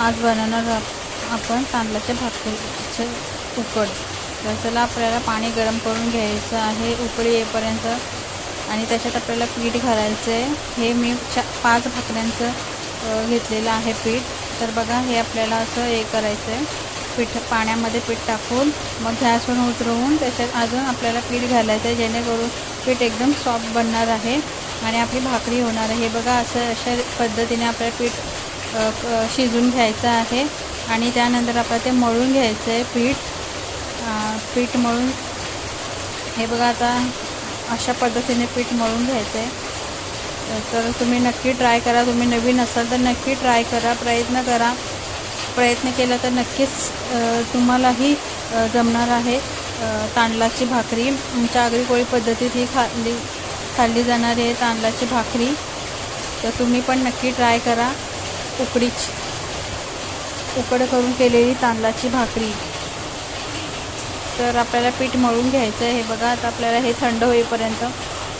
आज बनवणार आपण तांदळाच्या भाकरीचे उकड. तर त्याला आपल्याला पाणी गरम करून घ्यायचं आहे. उकळी येईपर्यंत आणि त्याच्यात आपल्याला पीठ घालायचं आहे हे मी चा पाच भाकऱ्यांचं घेतलेलं आहे पीठ. तर बघा हे आपल्याला असं हे करायचं आहे पीठ पाण्यामध्ये पीठ टाकून मग गॅसवरून उतरवून त्याच्यात अजून आपल्याला पीठ घालायचं आहे जेणेकरून पीठ एकदम सॉफ्ट बनणार आहे आणि आपली भाकरी होणार आहे. हे बघा असं अशा पद्धतीने आपल्याला पीठ शिजून घ्यायचं आहे. आणि त्यानंतर आपल्याला ते मळून घ्यायचं आहे पीठ पीठ मळून हे बघा आता अशा पद्धतीने पीठ मळून घ्यायचं आहे तर तुम्ही नक्की ट्राय करा. तुम्ही नवीन असाल तर नक्की ट्राय करा. प्रयत्न करा. प्रयत्न केला तर नक्कीच तुम्हालाही जमणार आहे. तांदळाची भाकरी. आमच्या आगरी कोळी पद्धतीत ही खाल्ली खाल्ली जाणारी आहे तांदळाची भाकरी. तर तुम्ही पण नक्की ट्राय करा. उकडीची उकड करून केलेली तांदळाची भाकरी. तर आपल्याला पीठ मळून घ्यायचं आहे. हे बघा आता आपल्याला हे थंड होईपर्यंत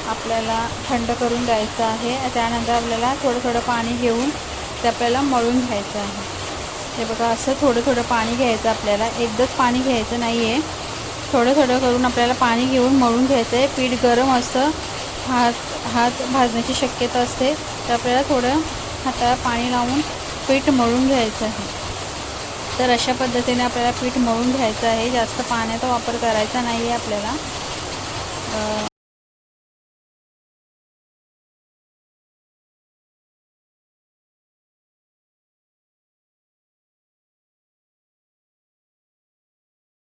आपल्याला थंड करून द्यायचं आहे. त्यानंतर आपल्याला थोडं थोडं पाणी घेऊन ते आपल्याला मळून घ्यायचं आहे. हे बघा असं थोडं थोडं पाणी घ्यायचं आपल्याला. एकदाच पाणी घ्यायचं नाही आहे थोडं थोडं करून आपल्याला पाणी घेऊन मळून घ्यायचं आहे. पीठ गरम असतं. हात हात भाजण्याची शक्यता असते. तर आपल्याला थोडं हाताला पाणी लावून पीठ मळून घ्यायचं आहे. तर अशा पद्धतीने आपल्याला पीठ मळून घ्यायचं आहे. जास्त पाण्याचा वापर करायचा नाही आहे आपल्याला